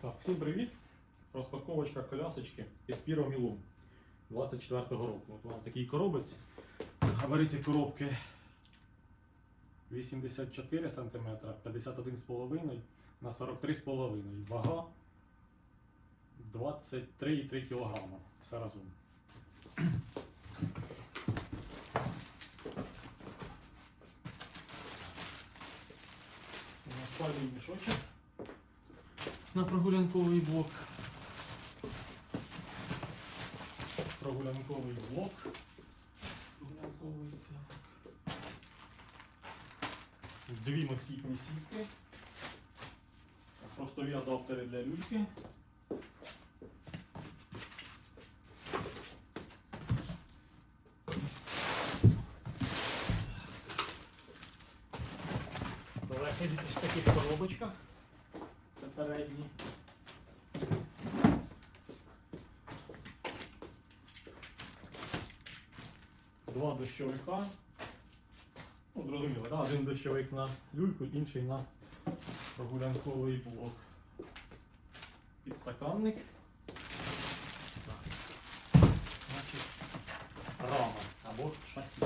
Так, всім привіт! Розпаковочка колясочки Espiro Milum 24-го року. От вона такий коробець. Габарити коробки 84 см, 51,5 на 43,5 Вага 23,3 кг. Все разом. Спальний мішочок на прогулянковий блок. Прогулянковий блок. Прогулянковий так. Дві москітні сітки. Простові адаптери для люльки. Колеса йдуть ось в таких коробочках. Це передні. Два дощовика. Ну, зрозуміло, да? один дощовик на люльку, інший на прогулянковий блок. Підстаканник. Так. Значить, рама або шасі.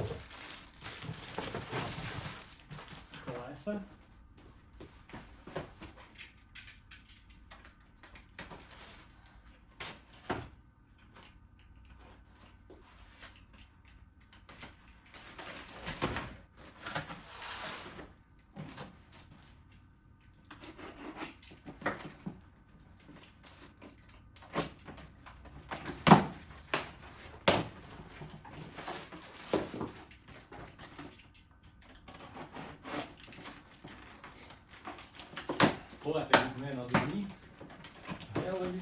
Колеса. Колеса не на землі, гелеві.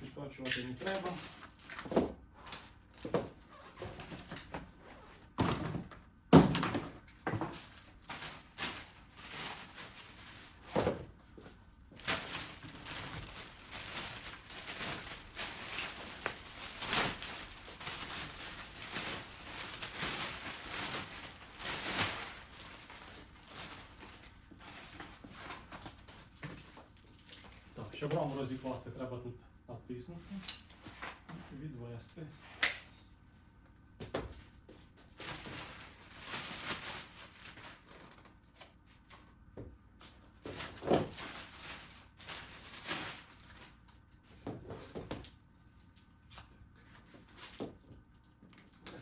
Підкачувати не треба. Щоб раму розікласти, треба тут натиснути і відвести.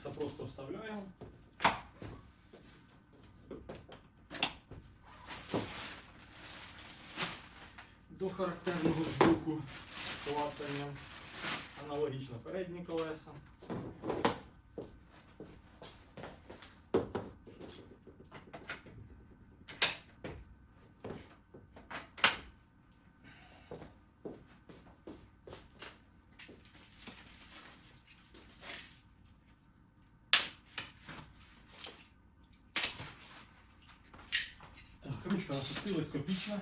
Це просто вставляємо. До характерного звуку клацання. Аналогічно передні колеса. Так, ручка у нас тут телескопічна.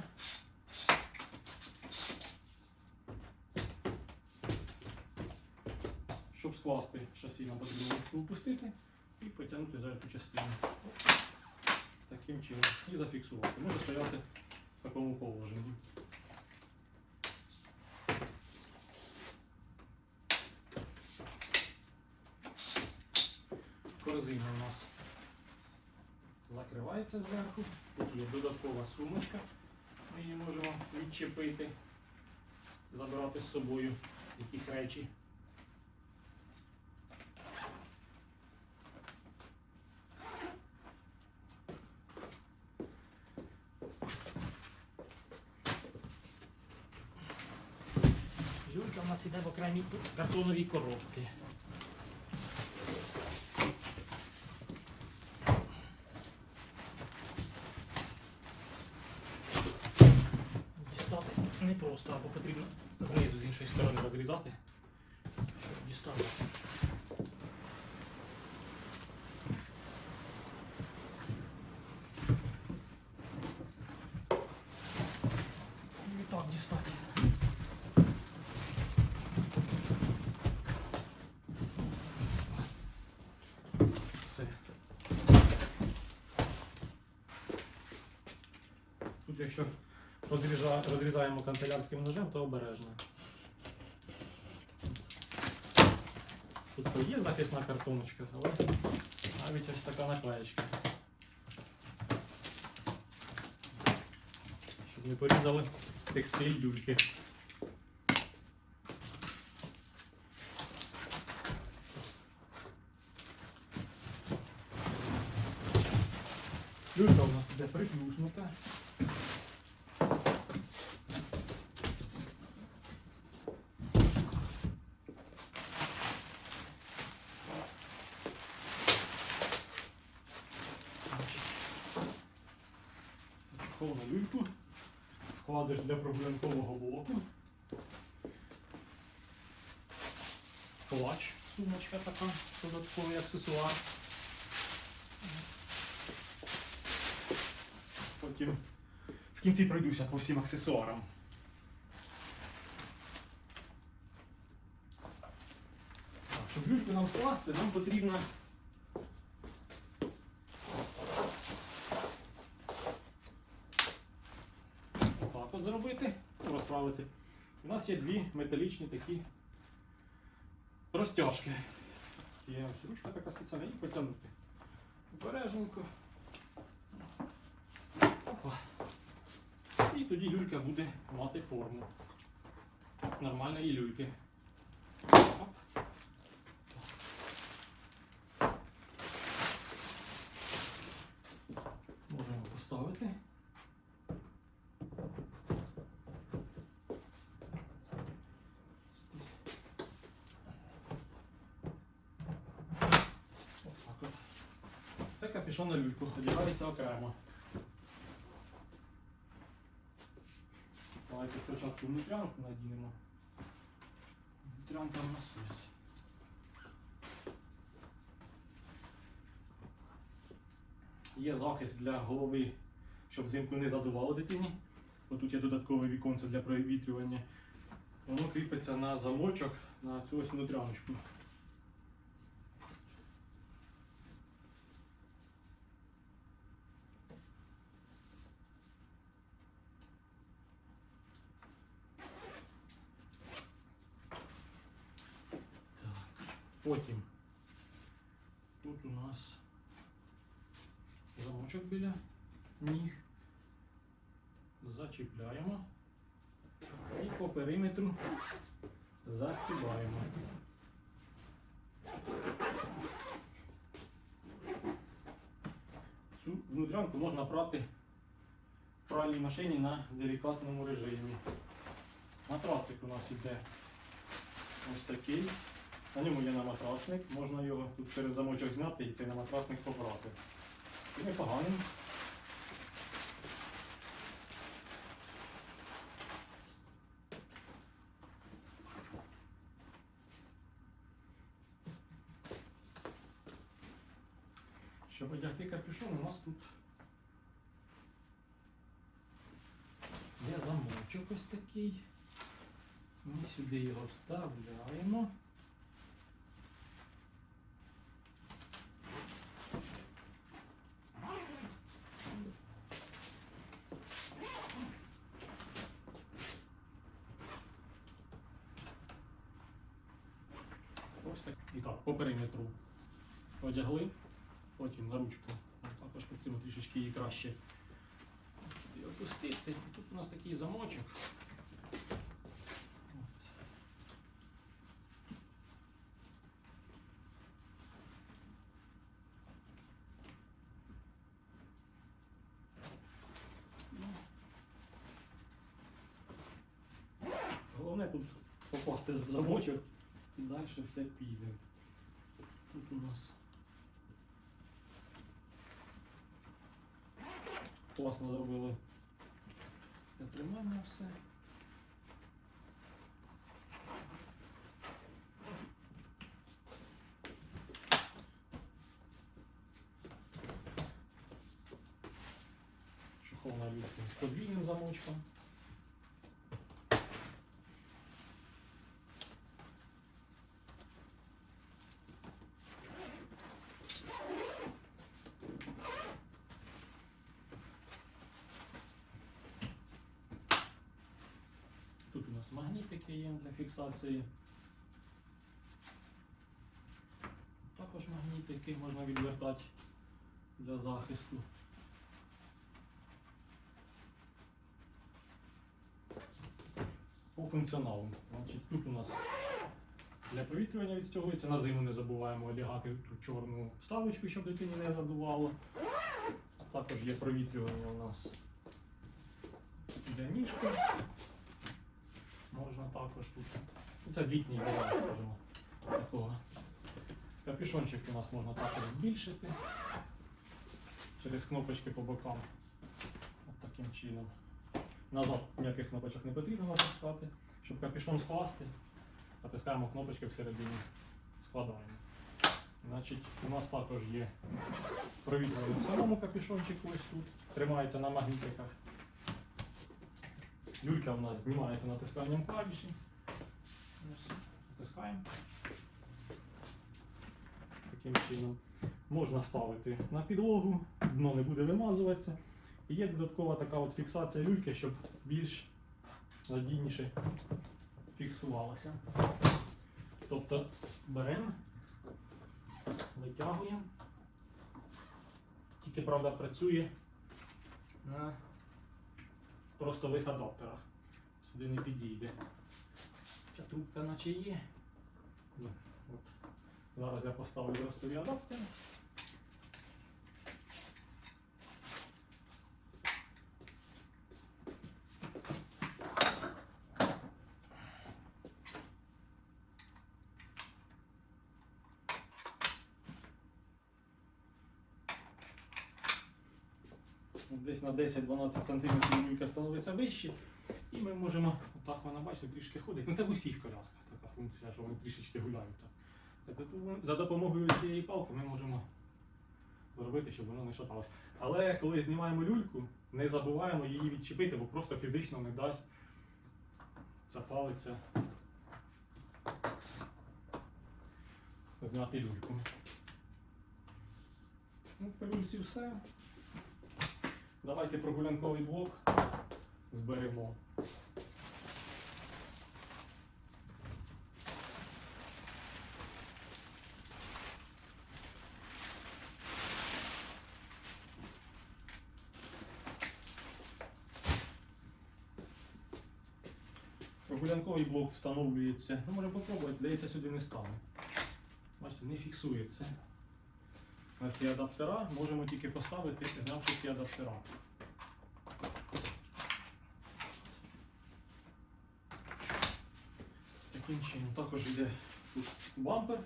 Щоб скласти шасі, нам потрібно ручку опустити і потягнути за цю частину. Таким чином. І зафіксувати. Може стояти в такому положенні. Корзина у нас закривається зверху. Тут є додаткова сумочка. Ми її можемо відчепити, забирати з собою якісь речі. Юлька в нас іде в окремій картоновій коробці. Дістати не просто, або потрібно знизу з іншої сторони розрізати, щоб дістати. І так дістати. Все. Тут якщо розрізаємо канцелярським ножем, то обережно. Тут є захисна картоночка, але навіть ось така наклеєчка. Щоб не порізали текстиль люльки. Люлька у нас іде приплюснута. Чехол на люльку. Вкладиш для прогулянкового блоку. Клач, сумочка така, додатковий аксесуар. Потім в кінці пройдуся по всім аксесуарам. Так, щоб люльку нам скласти, нам потрібно отак от зробити, розправити. У нас є дві металічні такі розтяжки. Є ось ручка така спеціальна і потягнути. Обережненько. Опа. І тоді люлька буде мати форму нормальної люльки. Можемо поставити. Отак от. Капюшон на люльку, одягається окремо. Давайте спочатку внутрянку надінемо. Внутрянка в нас ось. Є захист для голови, щоб взимку не задувало дитині. Отут є додаткове віконце для провітрювання. Воно кріпиться на замочок на цю ось внутряночку. Потім тут у нас замочок біля ніг. Зачіпляємо і по периметру застібаємо. Цю внутрянку можна прати в пральній машині на делікатному режимі. Матрацик у нас іде ось такий. На ньому є наматрасник, можна його тут через замочок зняти і цей наматрасник побрати. І непоганий. Щоб капюшон, у нас тут є замочок ось такий. Ми сюди його вставляємо. Ось так. І так, по периметру одягли, потім на ручку. Також потрібно трішечки її краще сюди опустити. Тут у нас такий замочок. Головне тут попасти в замочок і далі все піде. Тут у нас класно зробили тримання все. Чехол на люльку з подвійним замочком. нас магнітики є для фіксації. Також магнітики можна відвертати для захисту. По функціоналу. Значить, тут у нас для провітрювання відстягується. На зиму не забуваємо одягати ту чорну вставочку, щоб дитині не задувало. Також є провітрювання у нас для ніжки. Можна також тут. Ну, Це літній варіант, скажімо, такого. Капюшончик у нас можна також збільшити через кнопочки по бокам. От таким чином. Назад ніяких кнопочок не потрібно натискати. Щоб капюшон скласти, натискаємо кнопочки всередині, складаємо. Значить, у нас також є провітрювання в самому капюшончику ось тут, тримається на магнітиках. Люлька у нас знімається натисканням клавіші. Натискаємо. Таким чином. Можна ставити на підлогу, дно не буде вимазуватися. І є додаткова така от фіксація люльки, щоб більш надійніше фіксувалося. Тобто беремо, витягуємо. Тільки правда працює на простових адаптерах. Сюди не підійде. Ця трубка наче є. Ну, от. Зараз я поставлю ростові адаптери. От Десь на 10-12 см люлька становиться вище. І ми можемо, отак вона бачите, трішки ходить. Ну це в усіх колясках така функція, що вони трішечки гуляють. Так. За допомогою цієї палки ми можемо зробити, щоб воно не шаталося. Але коли знімаємо люльку, не забуваємо її відчепити, бо просто фізично не дасть ця палиця зняти люльку. Ну, по люльці все. Давайте прогулянковий блок зберемо. Прогулянковий блок встановлюється. Ну, можемо попробувати, здається, сюди не стане. Бачите, не фіксується. На ці адаптера можемо тільки поставити, знявши ці адаптера. Таким чином також йде тут бампер.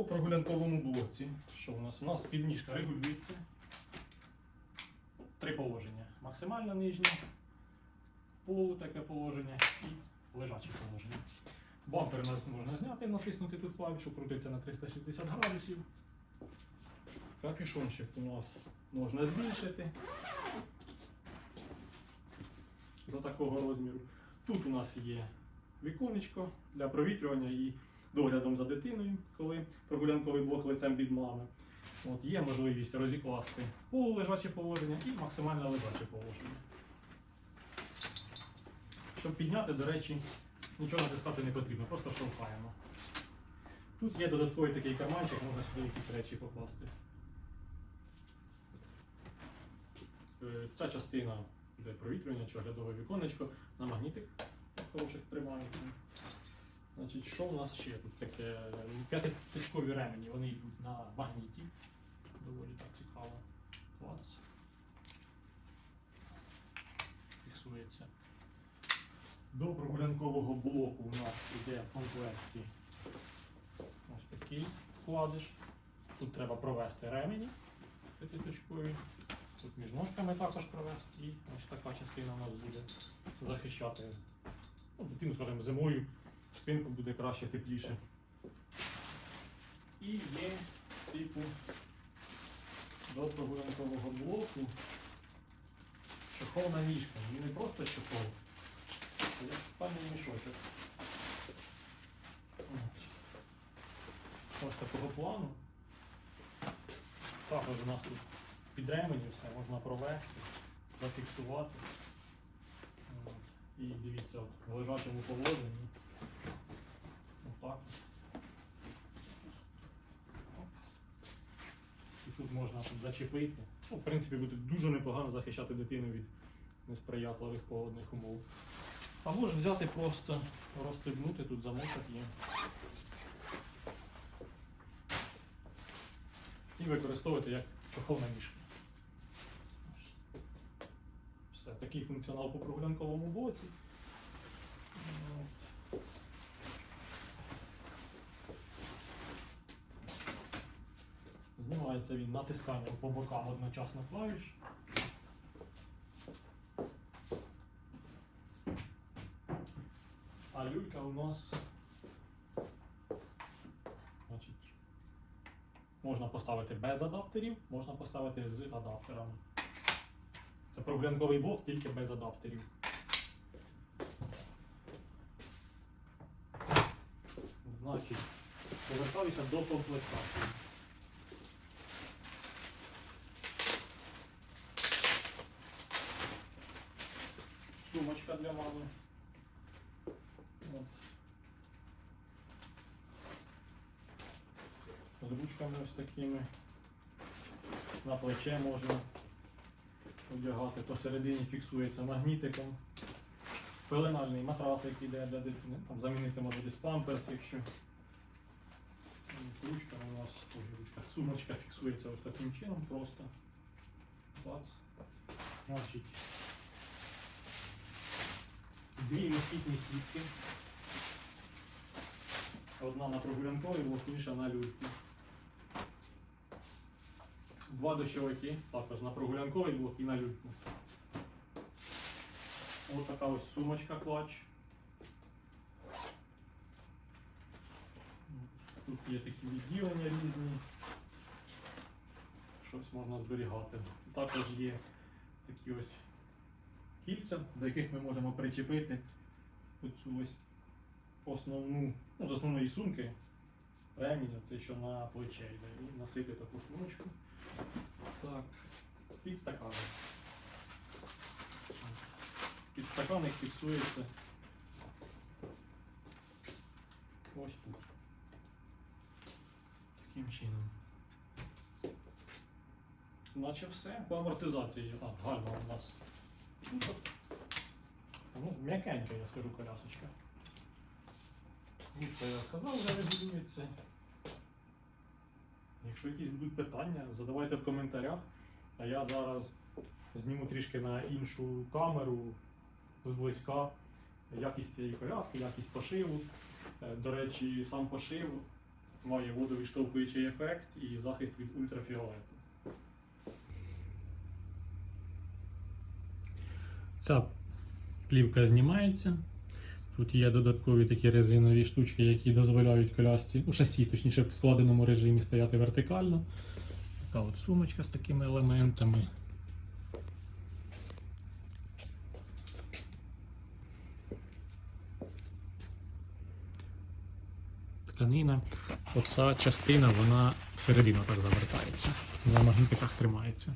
По прогулянковому блоці, що у нас? У нас підніжка регулюється. Три положення. Максимально нижнє, полу таке положення і лежаче положення. Бампер нас можна зняти, натиснути тут клавішу, крутиться на 360 градусів. Капюшончик у нас можна збільшити до такого розміру. Тут у нас є віконечко для провітрювання і доглядом за дитиною, коли прогулянковий блок лицем від мами. От, є можливість розікласти полулежаче положення і максимально лежаче положення. Щоб підняти, до речі, нічого натискати не потрібно, просто штовхаємо. Тут є додатковий такий карманчик, можна сюди якісь речі покласти. Е, Ця частина де провітрювання чи оглядове віконечко на магнітик хороших тримається. Значить, що у нас ще тут таке? П'ятиточкові ремені, вони йдуть на магніті. Доволі так цікаво. Клац. Фіксується. До прогулянкового блоку у нас йде в комплекті ось такий вкладиш. Тут треба провести ремені п'ятиточкові. Тут між ножками також провести. І ось така частина у нас буде захищати ну, дитину, скажімо, зимою спинку буде краще, тепліше. І є типу до блоку чохол на ніжках. Він не просто чохол, як спальний мішочок. Ось. Такого плану. Також у нас тут під ремені все можна провести, зафіксувати. І дивіться, в лежачому положенні. Отак. Оп. І тут можна зачепити. Ну, в принципі, буде дуже непогано захищати дитину від несприятливих погодних умов. Або ж взяти просто розстебнути, тут замочок є. І використовувати як чохол на. Все, такий функціонал по прогулянковому боці. От. Він натисканням по бокам одночасно клавіш. А люлька у нас значить, можна поставити без адаптерів, можна поставити з адаптерами. Це прогулянковий блок тільки без адаптерів. Значить, повертаюся до комплектації. Сумочка для мами. От. З ручками ось такими. На плече можна одягати. Посередині фіксується магнітиком. Пеленальний матрасик іде для дитини. Там замінити може десь памперс, якщо. Ручка у нас ой, ручка. Сумочка фіксується ось таким чином просто. Бац. Значить, дві москітні сітки. Одна на прогулянковий блок, інша на люльку. Два дощовики, також на прогулянковий блок і на люльку. Ось така ось сумочка клач. Тут є такі відділення різні. Щось можна зберігати. Також є такі ось кільця, до яких ми можемо причепити оцю ось основну, ну, з основної сумки ремінь, це що на плече йде, і носити таку сумочку. Так, підстаканник. Підстаканник фіксується ось тут. Таким чином. Наче все по амортизації. А, гальма у нас. Ну. М'якенька, я скажу, колясочка. Ручка, я сказав, вже регулюється. Якщо якісь будуть питання, задавайте в коментарях. А я зараз зніму трішки на іншу камеру зблизька якість цієї коляски, якість пошиву. Е, До речі, сам пошив має водовідштовхуючий ефект і захист від ультрафіолету. Ця плівка знімається. Тут є додаткові такі резинові штучки, які дозволяють колясці, ну, шасі, точніше, в складеному режимі стояти вертикально. Така от сумочка з такими елементами. Тканина. Оця частина, вона всередину так завертається. На магнітиках тримається.